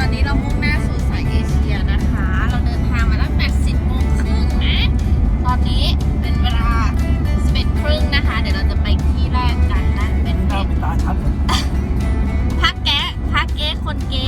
ตอนนี้เรามุ่งหน้าสู่สายเอเชียนะคะ เราเดินทางมาตั้งแต่10โมงครึ่งนะ ตอนนี้เป็นเวลา11ครึ่งนะคะ เดี๋ยวเราจะไปที่แรกกันนะ เป็นหน้าเป็นตาชัดเลยพักแก๊พักเก๊คนเก๊นะ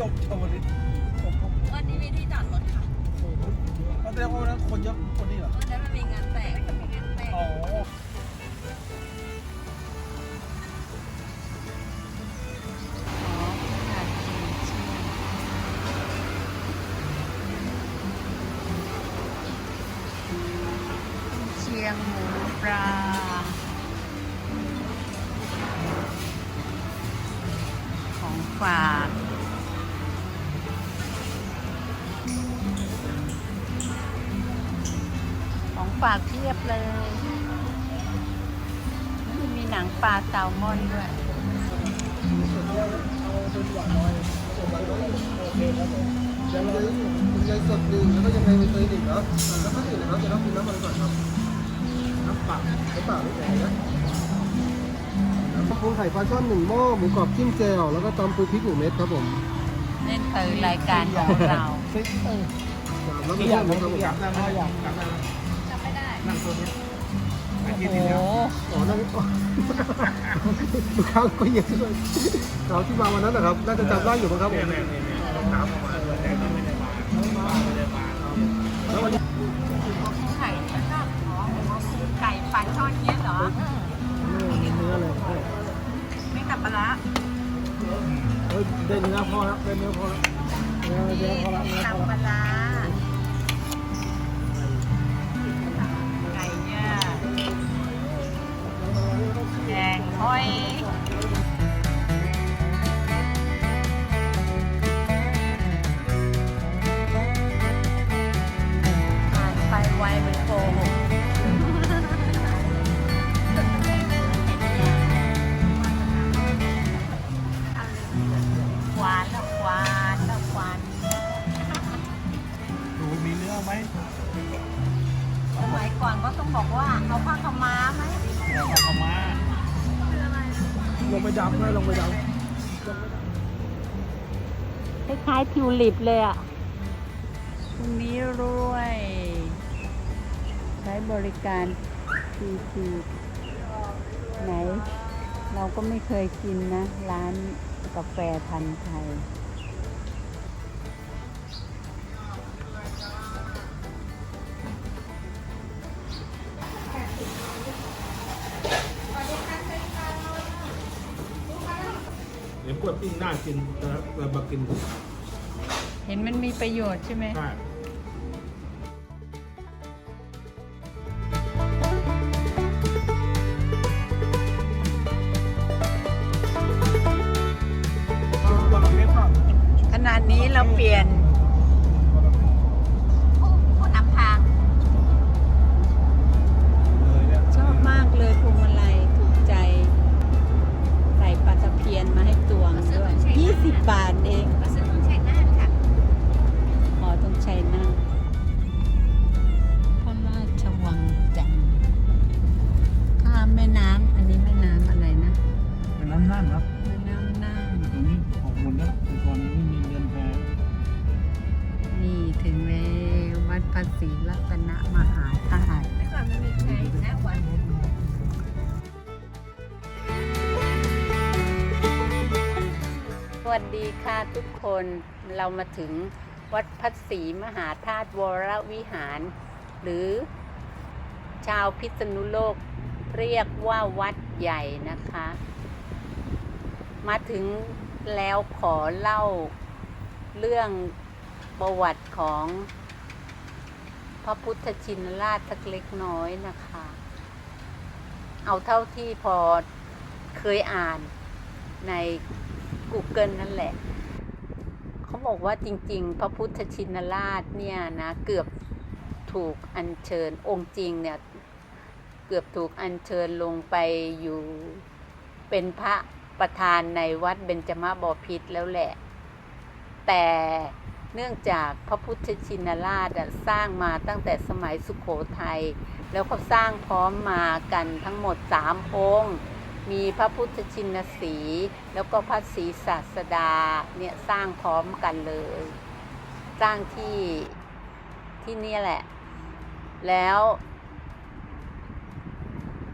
ยมชาวลิตผมผมวันนี้มีที่จอดรถค่ะก็แสดงว่าวันนั้นคนเยอะคนนี้เหรอวันนี้มันมีงานแต่งมีงานแต่งอ๋อเชียงหมูปลาของฝาก ฝากเพียบเลยนี่มีหนังปลาแซลมอนด้วยยังไงยังสดหนึ่งแล้วก็ยังไงใบเตยหนึ่งเนาะแล้วก็อื่นนะครับจะต้องกินน้ำมันก่อนครับน้ำเปล่าน้ำเปล่าไม่แข็งนะข้าวโพดไข่ปลาช่อนหนึ่งหม้อหมูกรอบจิ้มแจ่วแล้วก็ตำปูพริกหนึ่งเม็ดครับผมนี่คือรายการของเราแล้วก็ที่อยากเพิ่มนั่งนะครับผม อยากนั่งนะอยากนั่งนะจำไม่ได้นั่งตัวนี้โอ้โหอ๋อนั่นลูกค้าก็เยอะด้วยเราที่มาวันนั้นนะครับ น่าจะจำได้อยู่มั้งครับผเนี่ยมเนี่ยเนี่ยถามออกมาเลยแต่ก็ไม่ได้มาไม่ได้มาแล้ววันนี้ไข่ปลาช่อนอ๋อไก่ปลาช่อนเนี้ยเหรอเนื้อเลยไม่ตับปลาร้าเฮ้ยได้เนื้อพอแล้วได้เนื้อพอแล้วเนื้อเนื้อพอแล้วเนื้อตัพบอปแล้วลาร้า คล้ายๆทิวลิปเลยอะตรงนี้รวย ใช้บริการที่ไหน เราก็ไม่เคยกินนะ ร้านกาแฟพันธ์ไทย เดี๋ยวกล้วยปิ้งน่ากินแล้วเรามากินเห็นมันมีประโยชน์ใช่ไหม ใช่ รีรัตนมหาธาตุเมื่อก่อนมันมีแพอยู่หาวัดสวัสดีค่ะทุกคนเรามาถึงวัดพระศรีมหาธาตุวรวิหาร หรือชาวพิษณุโลกเรียกว่าวัดใหญ่นะคะ มาถึงแล้วขอเล่าเรื่องประวัติของ พระพุทธชินราชสักเล็กน้อยนะคะ เอาเท่าที่พอเคยอ่านใน Google นั่นแหละ เขาบอกว่าจริง ๆ พระพุทธชินราชเนี่ยนะเกือบถูกอัญเชิญองค์จริงเนี่ยเกือบถูกอัญเชิญลงไปอยู่เป็นพระประธานในวัดเบญจมาบพิตรแล้วแหละ แต่ เนื่องจากพระพุทธชินราชสร้างมาตั้งแต่สมัยสุขโขทัยแล้วเขาสร้างพร้อมมากันทั้งหมดสามองค์ มีพระพุทธชินสี แล้วก็พระศรีศาสดาเนี่ยสร้างพร้อมกันเลย สร้างที่ที่นี่แหละ แล้ว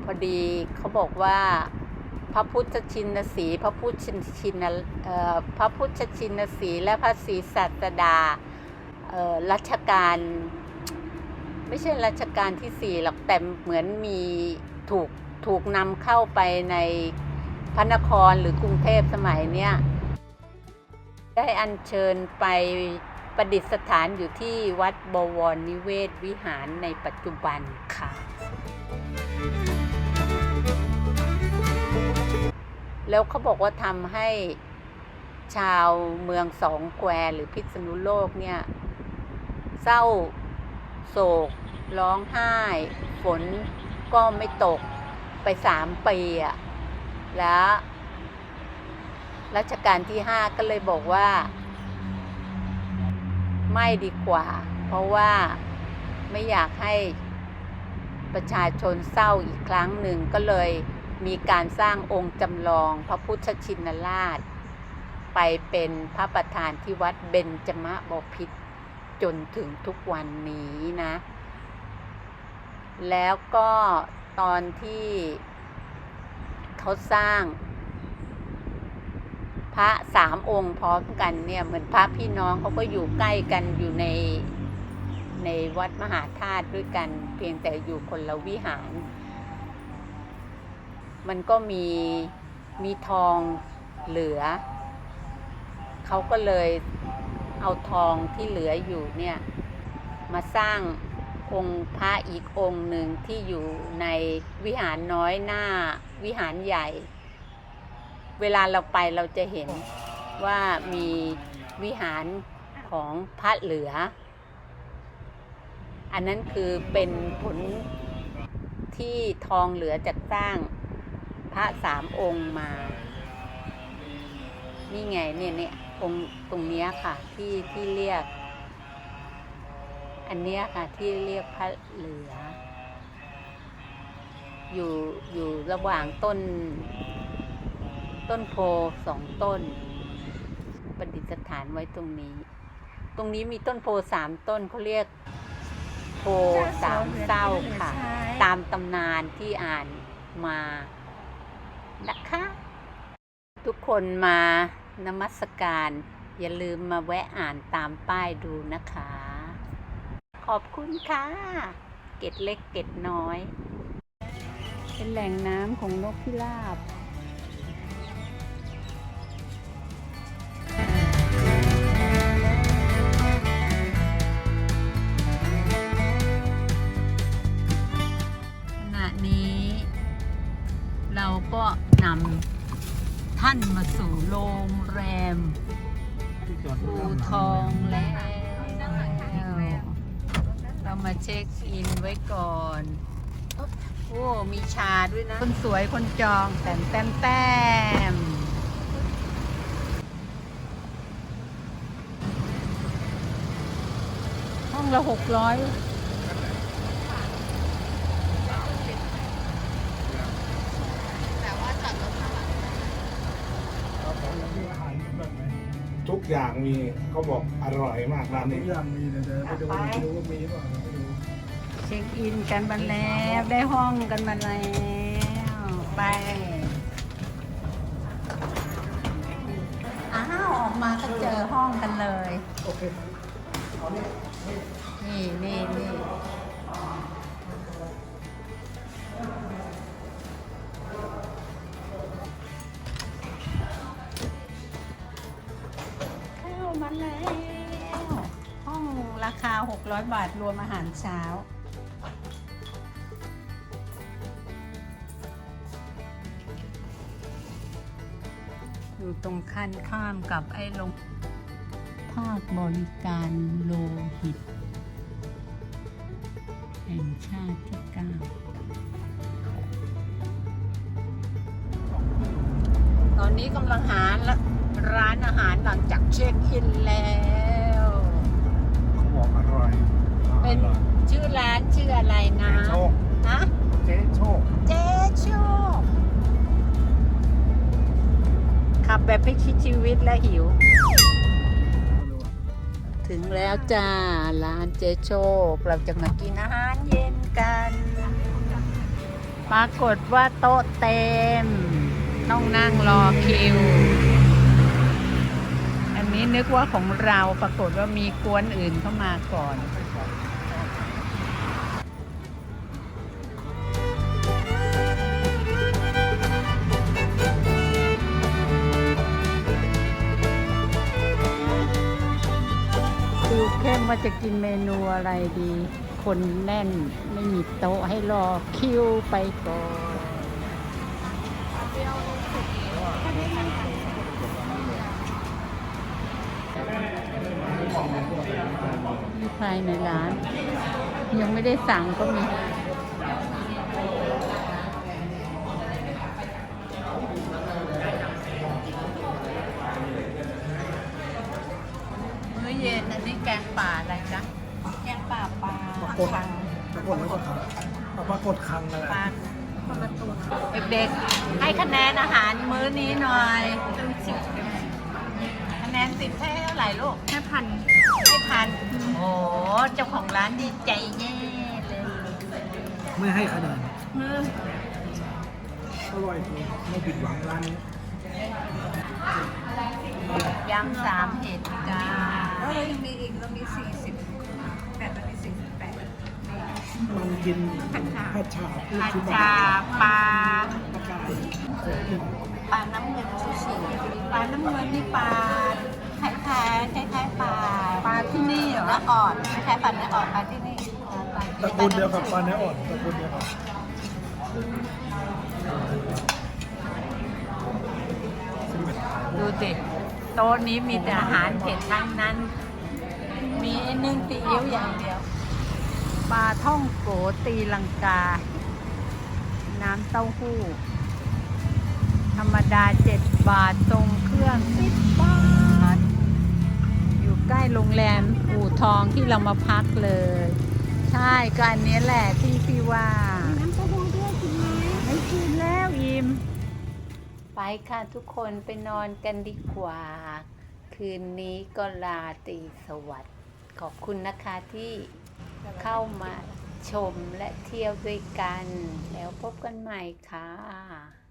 พอดีเขาบอกว่า พระพุทธชินสี พระพุทธชินพระพุทธชินสีและพระศรีศาสดาเออรัชกาลไม่ใช่รัชกาลที่สี่หรอกแต่เหมือนมีถูกถูกนำเข้าไปในพระนครหรือกรุงเทพสมัยเนี้ยได้อัญเชิญไปประดิษฐานอยู่ที่วัดบวรนิเวศวิหารในปัจจุบันค่ะ แล้วเขาบอกว่าทำให้ชาวเมืองสองแควหรือพิษณุโลกเนี่ย เศร้าโศก ร้องไห้ ฝนก็ไม่ตกไปสามปีอะแล้วรัชกาลที่ห้าก็เลยบอกว่า ไม่ดีกว่า เพราะว่าไม่อยากให้ประชาชนเศร้าอีกครั้งหนึ่งก็เลย มีการสร้างองค์จำลองพระพุทธชินราช ไปเป็นพระประธานที่วัดเบญจมบพิตรจนถึงทุกวันนี้นะ แล้วก็ตอนที่เขาสร้างพระสามองค์พร้อมกันเนี่ยเหมือนพระพี่น้องเขาก็อยู่ใกล้กันอยู่ในในวัดมหาธาตุด้วยกัน เพียงแต่อยู่คนละวิหาร มันก็มีมีทองเหลือ เขาก็เลยเอาทองที่เหลืออยู่เนี่ย มาสร้างองค์พระอีกองค์หนึ่งที่อยู่ในวิหารน้อยหน้าวิหารใหญ่ เวลาเราไปเราจะเห็นว่ามีวิหารของพระเหลือ อันนั้นคือเป็นผลที่ทองเหลือจากสร้าง พระสามองค์มา นี่ไงเนี่ยเนี่ยองค์ตรงเนี้ยค่ะ ที่ที่เรียก อันเนี้ยค่ะที่เรียกพระเหลือ อยู่อยู่ระหว่างต้น ต้นโพสองต้น ประดิษฐานไว้ตรงนี้ ตรงนี้มีต้นโพสามต้นเขาเรียกโพสามเศร้าค่ะ ตามตำนานที่อ่านมา นะคะ ทุกคนมานมัสการ อย่าลืมมาแวะอ่านตามป้ายดูนะคะ ขอบคุณค่ะ เกตเล็กเกตน้อย เป็นแหล่งน้ำของนกพิราบ นมาสู่โรงแรมอูทองแล้วเรามาเช็คอินไว้ก่อนโอ้มีชาด้วยนะ คนสวยคนจองแต้มแต้มแต้มห้องละหกร้อย แต่ว่าจอดรถข้างหลัง เอาของอย่างที่อาหาร ทุก อย่างมีเขาบอกอร่อยมากร้านทุนี้กอย่างมีเดี๋ยวเดี๋ยวไปดูไปไปดูว่ามีเปล่าไปดูเช็คอินกันมาแล้วได้ห้องกันมาแล้วไปอ้าวออกมาก็เจอห้องกันเลยโอเคเอาเนี่ยนี่นี่ มาแล้วห้องราคา 600 บาทรวมอาหารเช้า อยู่ตรงขั้นข้ามกับไอ้ลงภาคบริการโลหิต แห่งชาติที่เก้าตอนนี้กำลังหาแล้ว ร้านอาหารหลังจากเช็คอินแล้ว เขาบอกอร่อยเป็นชื่อร้านชื่ออะไรนะเจ๊โชคฮะเจ๊โชคเจ๊โชคขับแบบไม่คิดชีวิตและหิว ถึงแล้วจ้า ร้านเจ๊โชค เราจะมากินอาหารเย็นกัน ปรากฏว่าโต๊ะเต็ม ต้องนั่งรอคิวอั นี้นึกว่าของเราปรากฏว่ามีกวนอื่นเข้ามาก่อนคิวเข้มว่าจะกินเมนูอะไรดี คนแน่นไม่มีโต๊ะให้รอคิวไปก่อน ภายในร้าน ยังไม่ได้สั่งก็มีมื้อเย็นอันนี้แกงป่าอะไรจ๊ะแกงป่าปลาปรากฏปรากฏแล้วก็ครับเอาปรากฏคังนั่นแหละปลาเด็กๆให้คะแนนอาหารมื้อนี้หน่อยคะแนนติดให้เท่าไหร่ลูกให้พันให้พันโอ้เจ้าของร้านดีใจแย่เลย ไม่ให้คะแนนอืมอร่อยจริงไม่ผิดหวังร้านนี้ยำสามเห็ดจ้าแล้วเรายังมีอีกเรามีสี่สิบแปดเรามีสี่สิบแปดมันกินผัดฉ่าผัดฉาลูกผัดชิ้นชาปลาปลากายโขกกินปลาน้ำเงินชูชีปลาน้ำเงินนี่ปลา คล้ายๆคล้ายๆปลาปลาที่นี่เหรอ เนื้ออ่อนคล้ายๆปลาเนื้ออ่อนปลาที่นี่ตระกูลเดียวกับปลาเนื้ออ่อนตระกูลเดียวกันดูสิโต๊ะนี้มีแต่อาหารเผ็ดทั้งนั้น มีไอ้นึ่งตีอิ๊วอย่างเดียว ปลาท่องโกตีลังกา น้ำเต้าหู้ ธรรมดาเจ็ดบาททรงเครื่องสิบบาทอยู่ใก ล้โรงแรมอู่ทองที่เรามาพักเลย ใช่ก็อันนี้แหละที่พี่ว่าน้ำเต้าหู้ด้วยกินไหมไม่กินแล้วอิมไปค่ะทุกคนไปนอนกันดีกว่า คืนนี้ก็ลาตรีสวัสดิ์ขอบคุณนะคะที่เข้ามาชมและเที่ยวด้วยกัน แล้วพบกันใหม่ค่ะ